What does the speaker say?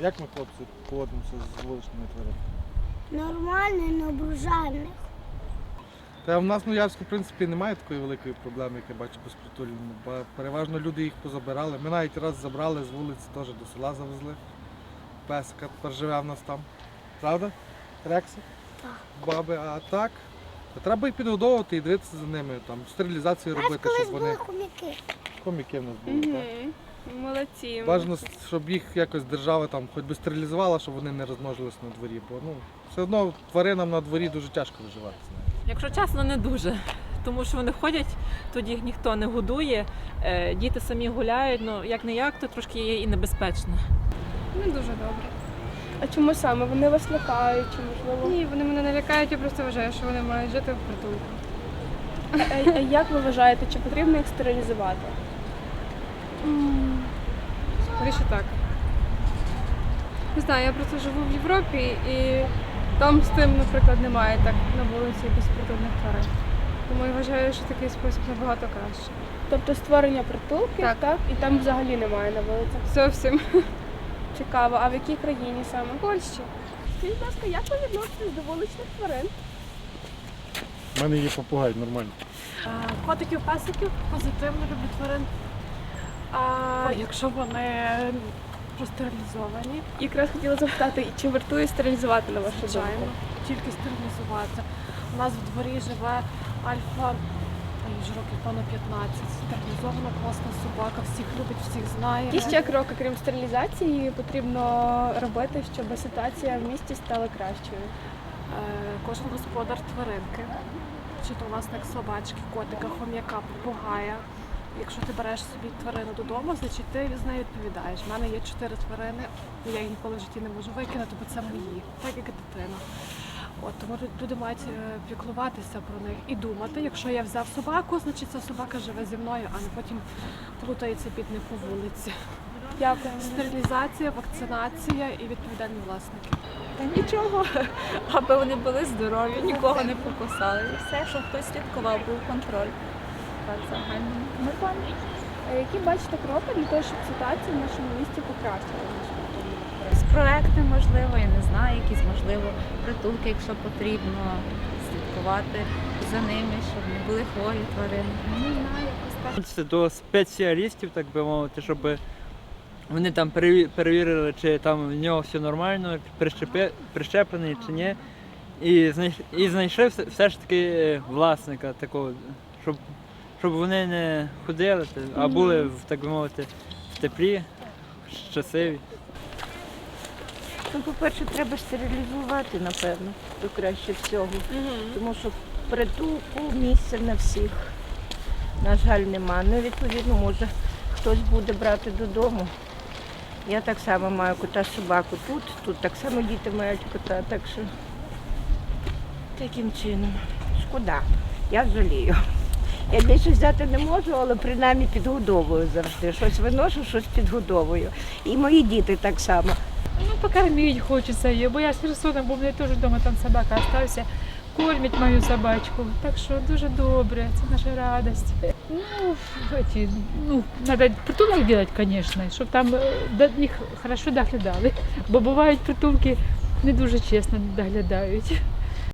Як ми, хлопці, поводимося з вуличними тваринами? Нормально, не ображаємо їх. Та в нас в Ноярську, в принципі, немає такої великої проблеми, як я бачу безпритульному. Бо переважно люди їх позабирали. Ми навіть раз забрали з вулиці, теж до села завезли. Песика тепер живе в нас там. Правда? Рекси? Так. Баби, а так. Та треба їх підгодовувати і дивитися за ними, там, стерилізацію робити, щоб вони. були хомяки. Хоміки в нас були, так. Молодці. Бажано, щоб їх якось держава там хоч би стерилізувала, щоб вони не розмножились на дворі. Бо ну, все одно тваринам на дворі дуже тяжко виживати. Якщо чесно, не дуже. Тому що вони ходять, тоді їх ніхто не годує, е, діти самі гуляють, ну як не як, то трошки є і небезпечно. Не дуже добре. А чому саме? Вони вас лякають, чи можливо? Ні, вони мене не лякають, я просто вважаю, що вони мають жити в притулку. А, а як ви вважаєте, чи потрібно їх стерилізувати? Скоріше так. Не знаю, я просто живу в Європі і там з тим, наприклад, немає так на вулиці безпритульних тварин. Тому я вважаю, що такий спосіб набагато краще. Тобто створення притулків, Так. так. і там взагалі немає на вулицях. Зовсім. Цікаво, а в якій країні саме? В Польщі. Скажіть, будь ласка, як ви відноситесь до вуличних тварин? У мене є попугай нормально. Котиків, песиків позитивно люблю тварин. А якщо вони простерилізовані, Якраз хотіла запитати, чи вартує стерилізувати на вашу звичайно, думку? тільки стерилізувати. У нас в дворі живе альфа, їй вже років певно 15. Стерилізована класна собака, всіх любить, всіх знає. Які ще кроки, крім стерилізації, потрібно робити, щоб ситуація в місті стала кращою? Е, Кожен господар тваринки, чи то власник собачки, котика, хом'яка, попугая. Якщо ти береш собі тварину додому, значить ти з нею відповідаєш. У мене є чотири тварини, я їх ніколи в житті не можу викинути, бо це мої, так як і дитина. От тому люди мають е, піклуватися про них і думати, якщо я взяв собаку, значить ця собака живе зі мною, а не потім плутається бідний по вулиці. Дякую. Стерилізація, вакцинація і відповідальні власники. Та нічого, аби вони були здорові, нікого не покусали. І все, щоб хтось слідкував, був контроль. Так, загально нормально. Які бачите кроки для того, щоб ситуація в нашому місті покращилася? Проекти, можливо, я не знаю, якісь, можливо, притулки, якщо потрібно, слідкувати за ними, щоб не були хворі тварини. Ну, Не знаю, якось так. до спеціалістів, так би мовити, щоб вони там переві- перевірили, чи там в нього все нормально, прищепи- прищеплений чи ні. І, і знайшли все, ж таки е, власника такого, щоб, щоб вони не ходили, а були, так би мовити, в теплі, щасливі. Ну, по-перше, треба стерилізувати, напевно, то краще всього. Тому що притулку місця на всіх, на жаль, нема. Ну, відповідно, може, хтось буде брати додому. Я так само маю кота собаку тут, тут так само діти мають кота, так що таким чином. Шкода, я жалію. Я більше взяти не можу, але принаймні підгодовую завжди. Щось виношу, щось підгодовую. І мої діти так само. Ну, покормить хочется ее, бо я з Херсоном, бо в мене теж вдома там собака остався. Кормить мою собачку. Так що дуже добре, це наша радость. Ну, эти, ну, надо притулок делать, конечно, щоб там е, до них хорошо доглядали. Бо бувають притулки не дуже чесно доглядають.